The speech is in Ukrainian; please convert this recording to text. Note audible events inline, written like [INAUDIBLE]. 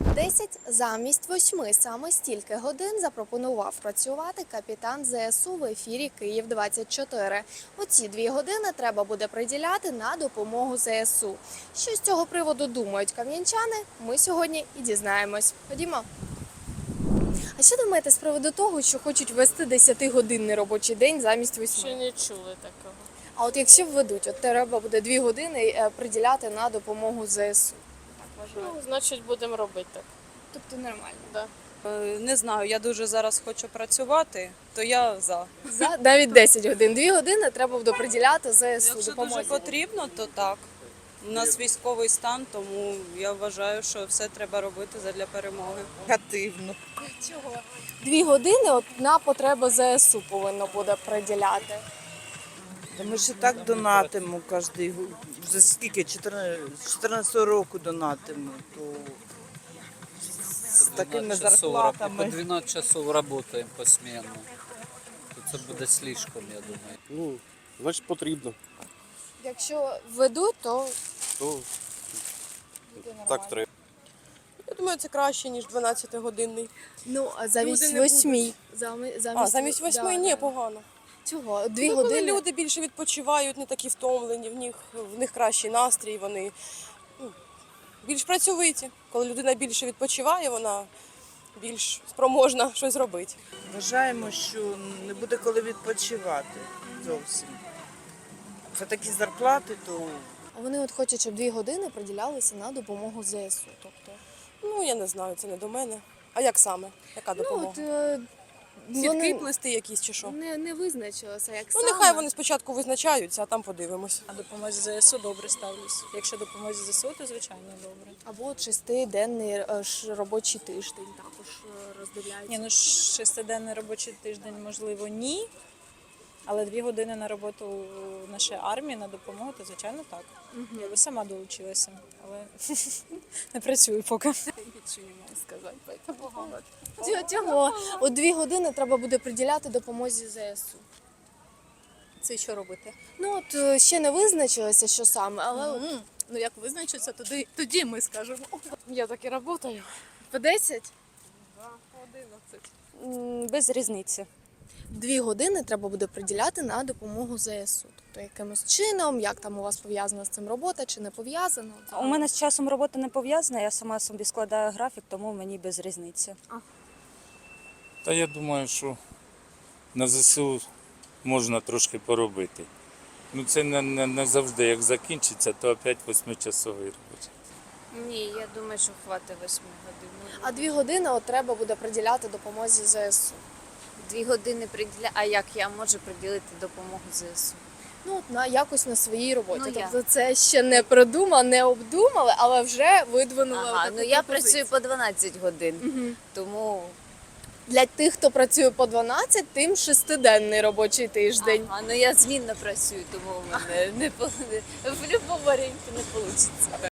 10 замість 8 саме стільки годин запропонував працювати капітан ЗСУ в ефірі Київ 24 Оці дві години треба буде приділяти на допомогу ЗСУ. Що з цього приводу думають кам'янчани? Ми сьогодні і дізнаємось. Ходімо. А що думаєте з приводу того, що хочуть ввести 10-годинний робочий день замість 8? Ще не чули такого. А от якщо введуть, от треба буде 2 години е, приділяти на допомогу ЗСУ. Ну, значить, будемо робити так. Тобто нормально. Да. Е, Не знаю, я дуже зараз хочу працювати, то я за. За навіть 10 годин. 2 години треба буде приділяти ЗСУ Якщо дуже потрібно, то так. У нас військовий стан, тому я вважаю, що все треба робити задля перемоги. Негативно. Чого? Дві години от на потреби ЗСУ повинно буде приділяти. Та ми ж і так донатимо кожен вже скільки 14 14 року донатимо, то з такими 12 часов, ра- по зарплатами. 12 часов работаем посменно. То це буде слишком, я думаю. Ну, значить потрібно. Якщо введуть, то То буде нормально. так треба. Я думаю, це краще, ніж 12-годинний. Ну, а замість Люди не восьмі. Замість, А, замість восьми ні, погано. Чого? Дві ну, коли люди більше відпочивають, не такі втомлені, в них, в них кращий настрій, вони ну, більш працьовиті. Коли людина більше відпочиває, вона більш спроможна щось робити. Вважаємо, що не буде коли відпочивати зовсім. За такі зарплати, то А вони от хочуть, щоб дві години приділялися на допомогу ЗСУ. Тобто, Ну, я не знаю, це не до мене. А як саме? Яка ну, допомога? от, е, Сітки вони плести якісь чи що? не, не визначилося, як Ну, саме. нехай вони спочатку визначаються, а там подивимось. А допомозі ЗСУ добре ставлюсь. Якщо допомозі ЗСУ, то звичайно добре. Або от шестиденний е, робочий тиждень також е, роздивляються. Ні, ну шестиденний робочий тиждень, можливо, ні. Але дві години на роботу нашої армії на допомогу, то звичайно так. Я би сама долучилася, але [LAUGHS] не працюю поки. Чого не можу сказати, поэтому Цього от дві години треба буде приділяти допомозі ЗСУ. Це що робити? Ну от е, ще не визначилося, що саме, але от М, Ну як визначиться, тоді, тоді ми скажемо. Я так і працюю. по 10 Без різниці. дві години треба буде приділяти на допомогу ЗСУ. Тобто якимось чином, як там у вас пов'язана з цим робота чи не пов'язана? У мене з часом робота не пов'язана, я сама собі складаю графік, тому мені без різниці. Та я думаю, що на ЗСУ можна трошки поробити. Ну це не, не, не завжди, як закінчиться, то опять восьмичасовий робочий. Ні, я думаю, що хватить 8 годин. А дві години от треба буде приділяти допомозі ЗСУ. Дві години приділя. А як я можу приділити допомогу ЗСУ? Ну от на якось на своїй роботі. Ну, я. тобто це ще не продумали, не обдумали, але вже видвинули. Ага, ну я пропозицію. працюю по 12 годин, Мгм. тому Для тих, хто працює по 12, тим шестиденний робочий тиждень. ага, ну я змінно працюю, тому в мене не по- в будь-якому варіанті не вийде.